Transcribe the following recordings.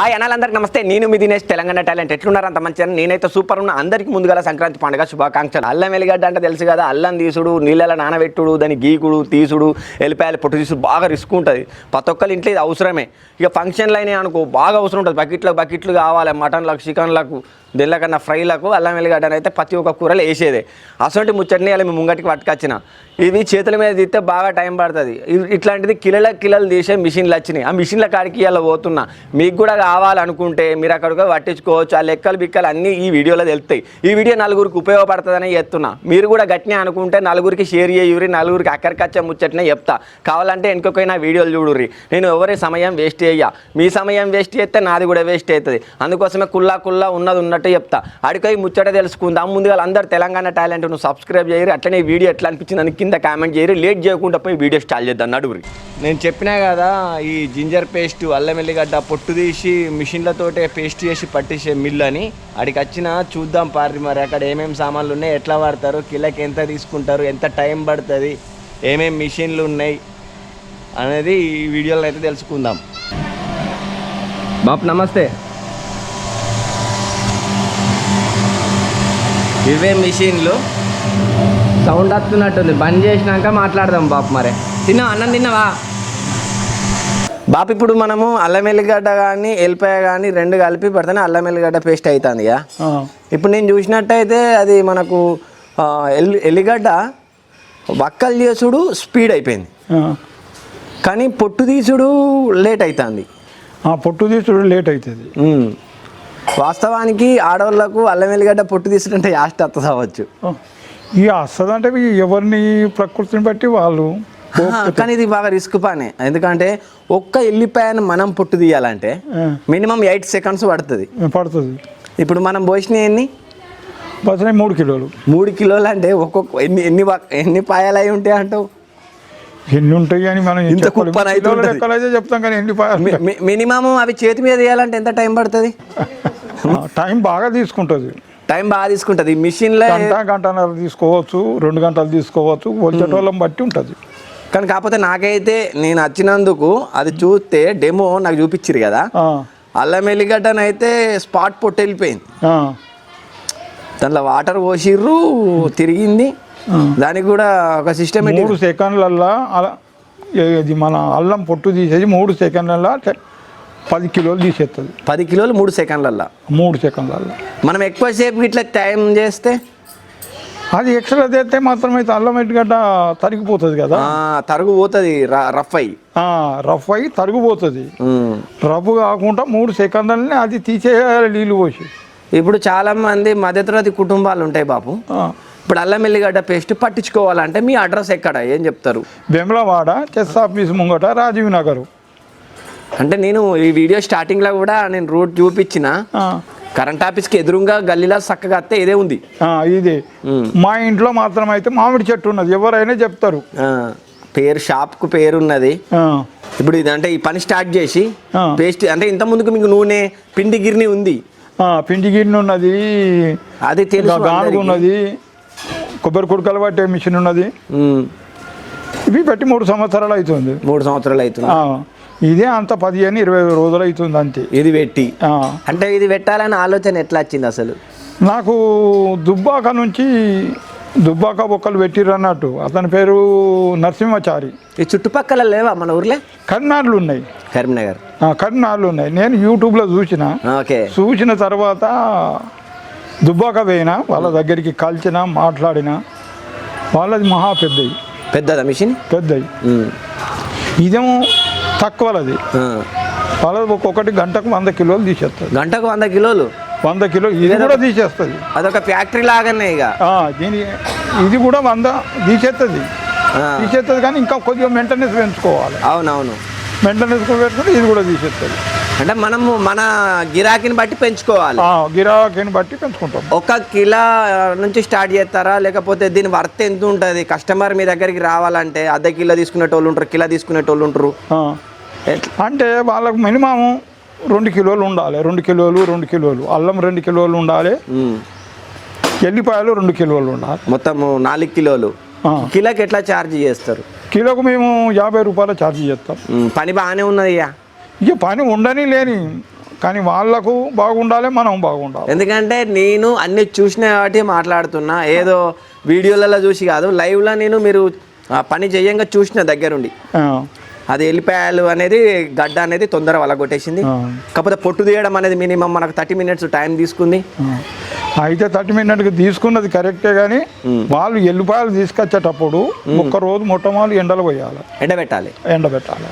Hi అనాలందరికి నమస్తే. నేను మీ Dinesh. Telangana talent. ఎట్లున్నారు? అంత మంచిగా? నేనైతే సూపర్ ఉన్న. అందరికి ముందుగా సంక్రాంతి పండుగ శుభాకాంక్షలు. అల్లం వెలిగడ్డ అంటే తెలుసు కదా అల్లం తీసుడు నీళ్ళ నానబెట్టుడు దాన్ని గీకుడు తీసుడు ఎల్లిపాయలు పొట్టు తీసుడు బాగా రిస్క్ ఉంటుంది. ప్రతి ఒక్కరి ఇంట్లో ఇది అవసరమే. ఇక ఫంక్షన్లు అయినాయి అనుకో బాగా అవసరం ఉంటుంది. బకెట్లకు బకెట్లు కావాలి మటన్లకు చికెన్లకు దీనికన్నా ఫ్రైలకు అల్లం వెల్లిగడ్డను అయితే ప్రతి ఒక్క కూరలు వేసేదే. అసలు ముచ్చట్ని అలా మేము ముంగటికి పట్టుకొచ్చిన. ఇవి చేతుల మీద తీస్తే బాగా టైం పడుతుంది. ఇట్లాంటిది కిలల కిలలు తీసే మిషన్లు వచ్చినాయి. ఆ మిషన్ల కాడికి ఇలా పోతున్నా. మీకు కూడా కావాలనుకుంటే మీరు అక్కడికి పట్టించుకోవచ్చు. ఆ లెక్కలు బిక్కలు అన్నీ ఈ వీడియోలో తెలుస్తాయి. ఈ వీడియో నలుగురికి ఉపయోగపడుతుందని చెప్తున్నా. మీరు కూడా గట్టినే అనుకుంటే నలుగురికి షేర్ చేయురి నలుగురికి అక్కడికచ్చే ముచ్చట్నే చెప్తా. కావాలంటే వెనుకకైనా వీడియోలు చూడుర్రి. నేను ఎవరి సమయం వేస్ట్ చేయ? మీ సమయం వేస్ట్ చేస్తే నాది కూడా వేస్ట్ అవుతుంది. అందుకోసమే కుల్లా కుల్లా ఉన్నది ఉన్నట్టు చెప్తా. అడిపోయి ముచ్చట తెలుసుకుందాం. ముందుగా అందరు తెలంగాణ టాలెంట్ నువ్వు సబ్స్క్రైబ్ చేయరు. అట్లనే వీడియో ఎట్లా అనిపించింది అని కింద కామెంట్ చేయరు. లేట్ చేయకుండా పోయి వీడియో స్టార్ట్ చేద్దాం. నడుగురి నేను చెప్పినా కదా ఈ జింజర్ పేస్ట్ అల్లం ఎల్లిగడ్డ పొట్టు తీసి మిషన్లతోటే పేస్ట్ చేసి పట్టించే మిల్లు అని అడికి వచ్చిన చూద్దాం పారి మరి. అక్కడ ఏమేమి సామాన్లు ఉన్నాయి ఎట్లా వాడతారు కిలోకి ఎంత తీసుకుంటారు ఎంత టైం పడుతుంది ఏమేమి మిషన్లు ఉన్నాయి అనేది ఈ వీడియోలో అయితే తెలుసుకుందాం. బాపు నమస్తే. ఇవే మిషన్లు. సౌండ్ వస్తున్నట్టుంది. బంద్ చేసినాక మాట్లాడదాం బాపు మరి. తిన్నా అన్నం తిన్నావా? బాపు ఇప్పుడు మనము అల్లం ఎల్లిగడ్డ కానీ ఎల్లిపాయ కానీ రెండు కలిపి పెడితేనే అల్లం ఎల్లిగడ్డ పేస్ట్ అవుతుంది ఇప్పుడు నేను చూసినట్టయితే అది మనకు ఎల్లి ఎల్లిగడ్డ వక్కలు చేసుడు స్పీడ్ అయిపోయింది. ఆ. కానీ పొట్టు తీసుడు లేట్ అవుతుంది ఆ పొట్టు తీసుడు లేట్ అవుతుంది. వాస్తవానికి ఆడవాళ్ళకు అల్లం ఎల్లిగడ్డ పొట్టు తీసుకుంటే యాస్ట్ అత్త అవ్వచ్చు ఇక వస్తుందంటే ఇక ఎవరిని ప్రకృతిని బట్టి వాళ్ళు కానీ ఇది బాగా రిస్క్ పానే. ఎందుకంటే ఒక్క ఎల్లిపాయను మనం పొట్టు తీయాలంటే మినిమం ఎయిట్ సెకండ్స్ పడుతుంది. పడుతుంది. ఇప్పుడు మనం పోసిన ఎన్ని? బసనే మూడు కిలోలు. మూడు కిలోలు అంటే ఒక్కొక్క ఎన్ని ఎన్ని ఎన్ని పాయాలు అయి ఉంటాయి అంటావు? ఎన్ని ఉంటాయి అని మనం ఇంత చెప్తాం కానీ ఎన్ని మినిమం అవి చేతి మీద తీయాలంటే ఎంత టైం పడుతుంది? టైం బాగా తీసుకుంటుంది. టైం బాగా తీసుకుంటుంది. మిషన్లో గంట గంటన్నర తీసుకోవచ్చు రెండు గంటలు తీసుకోవచ్చు వచ్చేటోళ్ళం బట్టి ఉంటుంది. కానీ కాకపోతే నాకైతే నేను వచ్చినందుకు అది చూస్తే డెమో నాకు చూపించిరు కదా. అల్లం ఎల్లిగడ్డనైతే స్పాట్ పొట్టు వెళ్ళిపోయింది. దాంట్లో వాటర్ పోసిర్రు తిరిగింది. దానికి కూడా ఒక సిస్టమేటిక్ మూడు సెకండ్లల్లా అలా ఇది మన అల్లం పొట్టు తీసేసి మూడు సెకండ్లల్లా పది కిలోలు తీసేస్తుంది పది కిలోలు మూడు సెకండ్లల్లో. మూడు సెకండ్లల్లా. మనం ఎక్కువసేపు ఇట్లా టైం చేస్తే? అది ఎక్స్ట్రా తెస్తే మాత్రం అయితే అల్లం ఎట్టుగడ్డ తరిగిపోతుంది కదా. తరుగు పోతుంది రఫ్ అయ్యి రఫ్ అయ్యి తరిగిపోతుంది. రఫ్ కాకుండా మూడు సెకండ్లనే అది తీసేయాలి నీళ్ళు పోసి. ఇప్పుడు చాలా మంది మధ్యతరగతి కుటుంబాలు ఉంటాయి బాబు ఇప్పుడు అల్లం ఎల్లిగడ్డ పేస్ట్ పట్టించుకోవాలంటే మీ అడ్రస్ ఎక్కడ? ఏం చెప్తారు? వెమ్లవాడ చెస్ ఆఫీస్ ముంగట రాజీవ్ నగర్. అంటే నేను ఈ వీడియో స్టార్టింగ్లో కూడా నేను రూట్ చూపించిన. కరెంట్ ఆఫీస్కి ఎదురుగా గల్లీలో చక్కగా అత్తే ఇదే ఉంది. ఇది. మా ఇంట్లో మాత్రం అయితే మామిడి చెట్టు ఉన్నది ఎవరైనా చెప్తారు. పేరు షాప్కు పేరు ఉన్నది. ఇప్పుడు ఇది అంటే ఈ పని స్టార్ట్ చేసి. పేస్ట్ అంటే ఇంత ముందుకు మీకు నూనె పిండి గిర్ని ఉంది. పిండి గిన్నె ఉన్నది. అది తెలుసు. ఉన్నది. కొబ్బరి కుడకలు పట్టే మిషన్ ఉన్నది. ఇవి పెట్టి మూడు సంవత్సరాలు అవుతుంది. మూడు సంవత్సరాలు అవుతుంది. ఇదే అంత పదిహేను ఇరవై రోజులు అవుతుంది అంతే. ఇది పెట్టి అంటే ఇది పెట్టాలని ఆలోచన ఎట్లా వచ్చింది అసలు? నాకు దుబ్బాక నుంచి దుబ్బాక బొక్కలు పెట్టిర్రు అన్నట్టు. అతని పేరు నరసింహచారి. ఈ చుట్టుపక్కల లేవా మన ఊర్లే? కర్నాళ్ళు ఉన్నాయి. కరీంనగర్. కర్నాళ్ళు ఉన్నాయి. నేను యూట్యూబ్లో చూసిన. ఓకే. చూసిన తర్వాత దుబ్బాక పోయిన వాళ్ళ దగ్గరికి కలిసిన మాట్లాడిన వాళ్ళది మహా పెద్దవి పెద్దదా మిషన్? పెద్దవి ఉమ్, ఇదేమో తక్కువలది. వాళ్ళది ఒక్కొక్కటి గంటకు వంద కిలోలు తీసేస్తుంది. గంటకు వంద కిలోలు? వంద కిలో ఇది కూడా తీసేస్తుంది. అదొక ఫ్యాక్టరీ లాగానే ఇక. దీని ఇది కూడా వంద తీసేస్తుంది తీసేస్తుంది కానీ ఇంకా కొద్దిగా మెయింటెనెన్స్ పెంచుకోవాలి. అవునవును. మెయింటెనెన్స్ పెట్టుకుంటే ఇది కూడా తీసేస్తుంది అంటే మనము మన గిరాకీని బట్టి పెంచుకోవాలి. గిరాకీని బట్టి పెంచుకుంటాం. ఒక కిలో నుంచి స్టార్ట్ చేస్తారా? లేకపోతే దీని వర్త్ ఎంత ఉంటుంది? కస్టమర్ మీ దగ్గరికి రావాలంటే అర్ధ కిలో తీసుకునేటోళ్ళు ఉంటారు కిలో తీసుకునేటోళ్ళు ఉంటారు. అంటే వాళ్ళకు మినిమం రెండు కిలోలు ఉండాలి. రెండు కిలోలు రెండు కిలోలు. అల్లం రెండు కిలోలు ఉండాలి. ఎల్లిపాయలు రెండు కిలోలు ఉండాలి. మొత్తము నాలుగు కిలోలు. కిలోకి ఎట్లా ఛార్జ్ చేస్తారు? కిలోకు మేము యాభై రూపాయలు ఛార్జ్ చేస్తాం. పని బాగానే ఉన్నది ఇక? పని ఉండని లేని కానీ వాళ్ళకు బాగుండాలి మనం బాగుండాలి. ఎందుకంటే నేను అన్ని చూసిన కాబట్టి మాట్లాడుతున్నా. ఏదో వీడియోలలో చూసి కాదు లైవ్లో నేను మీరు పని చేయంగా చూసిన దగ్గరుండి. అది ఎల్లిపాయలు అనేది గడ్డ అనేది తొందర ఆ. కాకపోతే పొట్టు తీయడం అనేది మినిమం మనకు థర్టీ మినిట్స్ టైం తీసుకుంది. అయితే థర్టీ మినిట్కి తీసుకున్నది కరెక్టే కానీ వాళ్ళు ఎల్లిపాయలు తీసుకొచ్చేటప్పుడు ఒక్క రోజు మొట్టమొదటి ఎండలు పోయాలి. ఎండబెట్టాలి. ఎండబెట్టాలి.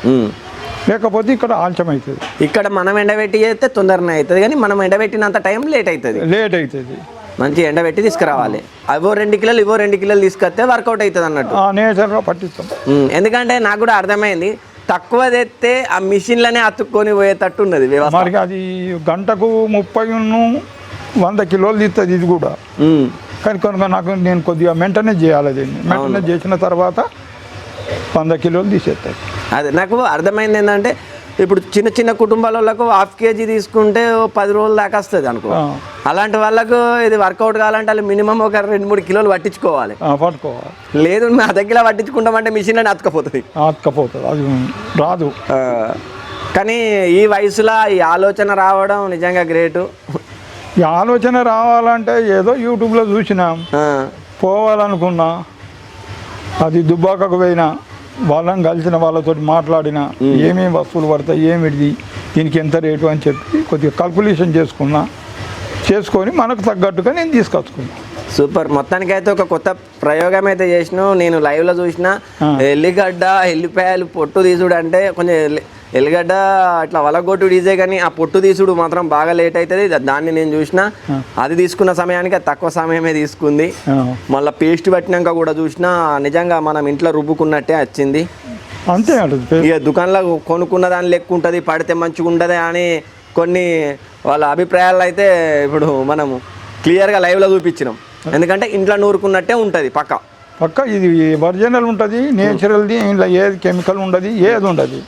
లేకపోతే ఇక్కడ ఆలస్యం అవుతుంది ఇక్కడ మనం ఎండబెట్టి చేస్తే తొందరనే అవుతుంది కానీ మనం ఎండబెట్టినంత టైం లేట్ అవుతుంది. లేట్ అవుతుంది మంచి ఎండబెట్టి తీసుకురావాలి. అవో రెండు కిలోలు ఇవో రెండు కిలోలు తీసుకొస్తే వర్కౌట్ అవుతుంది అన్నట్టు. నేచర్గా పట్టిస్తాం. ఎందుకంటే నాకు కూడా అర్థమైంది. తక్కువ తెస్తే ఆ మిషన్లనే అతుక్కొని పోయేటట్టు ఉన్నది మరి అది గంటకు ముప్పై వంద కిలోలు తీస్తుంది ఇది కూడా. కానీ కనుక నాకు నేను కొద్దిగా మెయింటెనెన్స్ చేయాలి దీన్ని. మెయింటెనెన్స్ చేసిన తర్వాత వంద కిలోలు తీసేస్తాయి అదే నాకు అర్థమైంది ఏంటంటే ఇప్పుడు చిన్న చిన్న కుటుంబాల వాళ్ళకు హాఫ్ కేజీ తీసుకుంటే పది రోజుల దాకా వస్తుంది అనుకో. అలాంటి వాళ్ళకు ఇది వర్కౌట్ కావాలంటే వాళ్ళు మినిమం ఒక రెండు మూడు కిలోలు పట్టించుకోవాలి. పట్టుకోవాలి. లేదు నా దగ్గర పట్టించుకుంటామంటే మిషన్లోనే అతుకపోతుంది ఆతకపోతుంది అది రాదు. కానీ ఈ వయసులో ఈ ఆలోచన రావడం నిజంగా గ్రేటు. ఈ ఆలోచన రావాలంటే ఏదో యూట్యూబ్లో చూసినాం. పోవాలనుకున్నా అది దుబ్బాకకు పోయినా వాళ్ళని కలిసిన వాళ్ళతో మాట్లాడిన ఏమేమి వస్తువులు పడతాయి ఏమిటిది దీనికి ఎంత రేటు అని చెప్పి కొద్దిగా కల్కులేషన్ చేసుకున్నా చేసుకొని మనకు తగ్గట్టుగా నేను తీసుకొచ్చుకున్నా. సూపర్. మొత్తానికి అయితే ఒక కొత్త ప్రయోగం అయితే చేసినావు. నేను లైవ్లో చూసిన ఎల్లిగడ్డ ఎల్లిపాయలు పొట్టు తీసుడు అంటే కొంచెం ఎల్లిగడ్డ అట్లా వలగొట్టు డీజే కానీ ఆ పొట్టు తీసుడు మాత్రం బాగా లేట్ అవుతుంది దాన్ని నేను చూసిన అది తీసుకున్న సమయానికి అది తక్కువ సమయమే తీసుకుంది. మళ్ళీ పేస్ట్ పట్టినాక కూడా చూసిన నిజంగా మనం ఇంట్లో రుబ్బుకున్నట్టే వచ్చింది. అంతే ఇక దుకాణంలో కొనుక్కున్న దాని లెక్క ఉంటుంది పడితే మంచిగా ఉంటుంది అని కొన్ని వాళ్ళ అభిప్రాయాలు అయితే ఇప్పుడు మనము క్లియర్గా లైవ్లో చూపించినాం. ఎందుకంటే ఇంట్లో నూరుకున్నట్టే ఉంటుంది పక్క. పక్క ఇది ఒరిజినల్ ఉంటుంది నేచురల్ది ఇంట్లో ఏది కెమికల్ ఉండదు ఏది ఉండదు.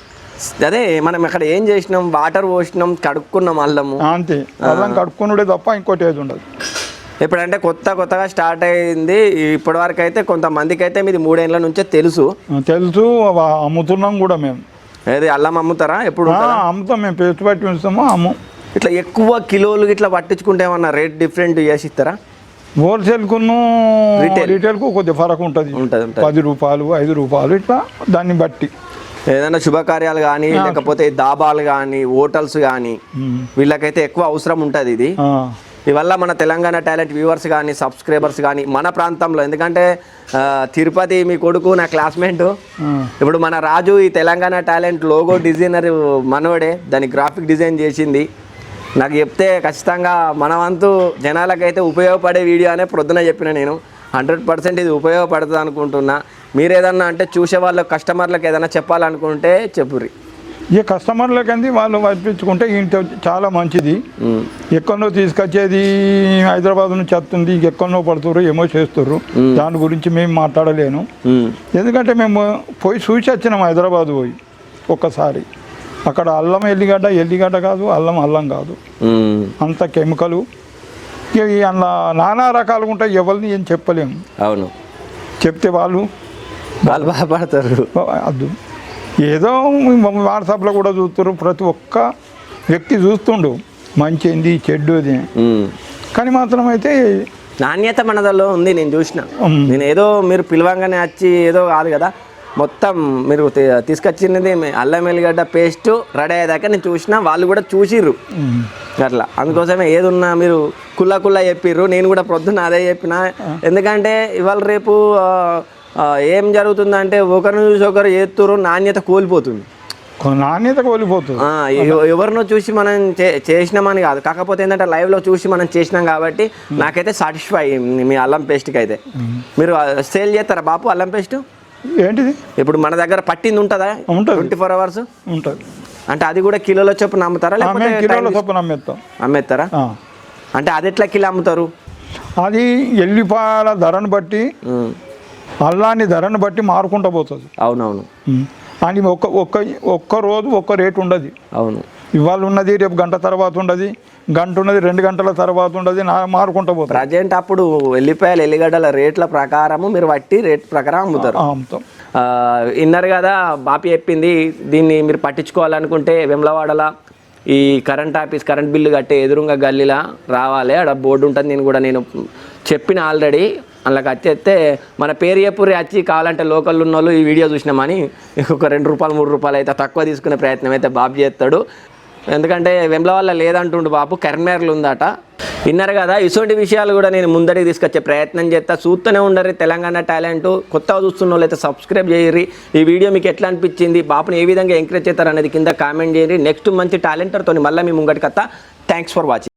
అదే మనం ఇక్కడ ఏం చేసినాం? వాటర్ పోసినాం కడుక్కున్నాం అల్లము. అంతే. అల్లం కడుక్కునుడే తప్ప ఇంకోటి ఏది ఉండదు. ఇప్పుడంటే కొత్త కొత్తగా స్టార్ట్ అయింది. ఇప్పటి వరకు అయితే కొంతమందికి అయితే మీది మూడేళ్ళ నుంచే తెలుసు. తెలుసు. అమ్ముతున్నాం కూడా మేము ఏది అల్లం అమ్ముతారా? ఎప్పుడు అమ్ముతాం మేము పేస్ట్ పట్టి ఉంచుతాము అమ్ము. ఇట్లా ఎక్కువ కిలోలు ఇట్లా పట్టించుకుంటే ఏమన్నా రేట్ డిఫరెంట్ చేసి ఇస్తారా? హోల్సేల్కును రీటైల్కు కొద్దిగా ఫరక్ ఉంటుంది. పది రూపాయలు ఐదు రూపాయలు ఇట్లా దాన్ని బట్టి. ఏదైనా శుభకార్యాలు కానీ లేకపోతే దాబాలు కానీ హోటల్స్ కానీ. వీళ్ళకైతే ఎక్కువ అవసరం ఉంటుంది ఇది. ఇవల్ల మన తెలంగాణ టాలెంట్ వ్యూవర్స్ కానీ సబ్స్క్రైబర్స్ కానీ మన ప్రాంతంలో ఎందుకంటే తిరుపతి మీ కొడుకు నా క్లాస్మేట్. ఇప్పుడు మన రాజు ఈ తెలంగాణ టాలెంట్ లోగో డిజైనర్ మనవడే దాని గ్రాఫిక్ డిజైన్ చేసింది. నాకు చెప్తే ఖచ్చితంగా మన వంతు జనాలకైతే ఉపయోగపడే వీడియో అనే ప్రొద్దున చెప్పిన నేను. హండ్రెడ్ పర్సెంట్ ఇది ఉపయోగపడుతుంది అనుకుంటున్నా. మీరు ఏదన్నా అంటే చూసే వాళ్ళ కస్టమర్లకు ఏదైనా చెప్పాలనుకుంటే చెప్పుర్రి. ఈ కస్టమర్లకి అంది వాళ్ళు పంపించుకుంటే ఇంత చాలా మంచిది. ఎక్కడో తీసుకొచ్చేది హైదరాబాద్ నుంచి వస్తుంది ఎక్కడో పడుతుర్రు ఏమో చేస్తుర్రు. దాని గురించి మేము మాట్లాడలేను. ఎందుకంటే మేము పోయి చూసి వచ్చినాం హైదరాబాద్ పోయి ఒక్కసారి. అక్కడ అల్లం ఎల్లిగడ్డ ఎల్లిగడ్డ కాదు అల్లం అల్లం కాదు. అంత కెమికలు. అందులో నానా రకాలుగా ఉంటాయి ఎవరిని ఏం చెప్పలేము. అవును. చెప్తే వాళ్ళు వాళ్ళు బాధపడతారు అద్దు. ఏదో వాట్సాప్లో కూడా చూస్తారు ప్రతి ఒక్క వ్యక్తి చూస్తుండు. మంచి ఏంది చెడ్డు అది ఉమ్. కానీ మాత్రం అయితే నాణ్యత మనదలో ఉంది నేను చూసిన. నేను ఏదో మీరు పిలవంగానే వచ్చి ఏదో కాదు కదా. మొత్తం మీరు తీసుకొచ్చినది అల్లం ఎల్లిగడ్డ పేస్ట్ రెడీ అయ్యేదాకా నేను చూసిన వాళ్ళు కూడా చూసిర్రు. అట్లా. అందుకోసమే ఏదున్నా మీరు కుల్ల కుల్ల చెప్పిర్రు నేను కూడా ప్రొద్దున అదే చెప్పిన. ఎందుకంటే ఇవాళ రేపు ఏం జరుగుతుందంటే ఒకరిని చూసి ఒకరు చేస్తుర్రు నాణ్యత కోల్పోతుంది. నాణ్యత కోల్పోతుంది. ఎవరినో చూసి మనం చేసినామని కాదు. కాకపోతే ఏంటంటే లైవ్లో చూసి మనం చేసినాం కాబట్టి నాకైతే సాటిస్ఫై మీ అల్లం పేస్ట్కి అయితే. మీరు సేల్ చేస్తారా బాపు అల్లం పేస్ట్? ఏంటిది? ఇప్పుడు మన దగ్గర పట్టింది ఉంటుందా? Twenty four hours? ఉంటుంది. అంటే అది కూడా కిలోల చొప్పున అమ్ముతారా లేకపోతే మేము కిలోల time చొప్పున అమ్మేస్తాం అమ్మేస్తారా. అంటే అది ఎట్లా కిలో అమ్ముతారు? అది ఎల్లిపాయల ధరను బట్టి ఉమ్, అల్లాని ధరను బట్టి మారుకుంటూ పోతుంది. అవునవును. అని ఒక్క ఒక్క ఒక్క రోజు ఒక్క రేటు ఉండదు. అవును. ఇవాళ ఉన్నది రేపు గంట తర్వాత ఉండదు. గంట ఉన్నది రెండు గంటల తర్వాత ఉండదు నా మారుకుంటూ పోతుంది. ప్రజెంట్ అప్పుడు ఎల్లిపాయలు ఎల్లిగడ్డల రేట్ల ప్రకారము మీరు వట్టి రేట్ ప్రకారం అమ్ముతారు. అమ్ముతాం. ఆ, విన్నారు కదా బాపి చెప్పింది దీన్ని మీరు పట్టించుకోవాలనుకుంటే వెమ్లవాడల ఈ కరెంట్ ఆఫీస్ కరెంట్ బిల్లు కట్టే ఎదురుగా గల్లీలా రావాలి. ఆడ బోర్డు ఉంటుంది నేను కూడా నేను చెప్పిన ఆల్రెడీ. అందులోకి వచ్చేస్తే మన పేరు చెప్పురి వచ్చి కావాలంటే లోకల్ ఉన్న వాళ్ళు ఈ వీడియో చూసినామని ఒక రెండు రూపాయలు మూడు రూపాయలు అయితే తక్కువ తీసుకునే ప్రయత్నం అయితే బాబు చేస్తాడు. ఎందుకంటే వెంబల వల్ల లేదంటుండు బాబు కరీంనగర్లు ఉందట. విన్నారు కదా ఇటువంటి విషయాలు కూడా నేను ముందడికి తీసుకొచ్చే ప్రయత్నం చేస్తా. చూస్తూనే ఉండరు తెలంగాణ టాలెంట్. కొత్తగా చూస్తున్న వాళ్ళు అయితే సబ్స్క్రైబ్ చేయరు ఈ వీడియో మీకు ఎట్లా అనిపించింది బాపుని ఏ విధంగా ఎంకరేజ్ చేస్తారు అనేది కింద కామెంట్ చేయండి. నెక్స్ట్ మంచి టాలెంటర్తో మళ్ళీ మీ ముంగటికి వస్తా. Thanks for watching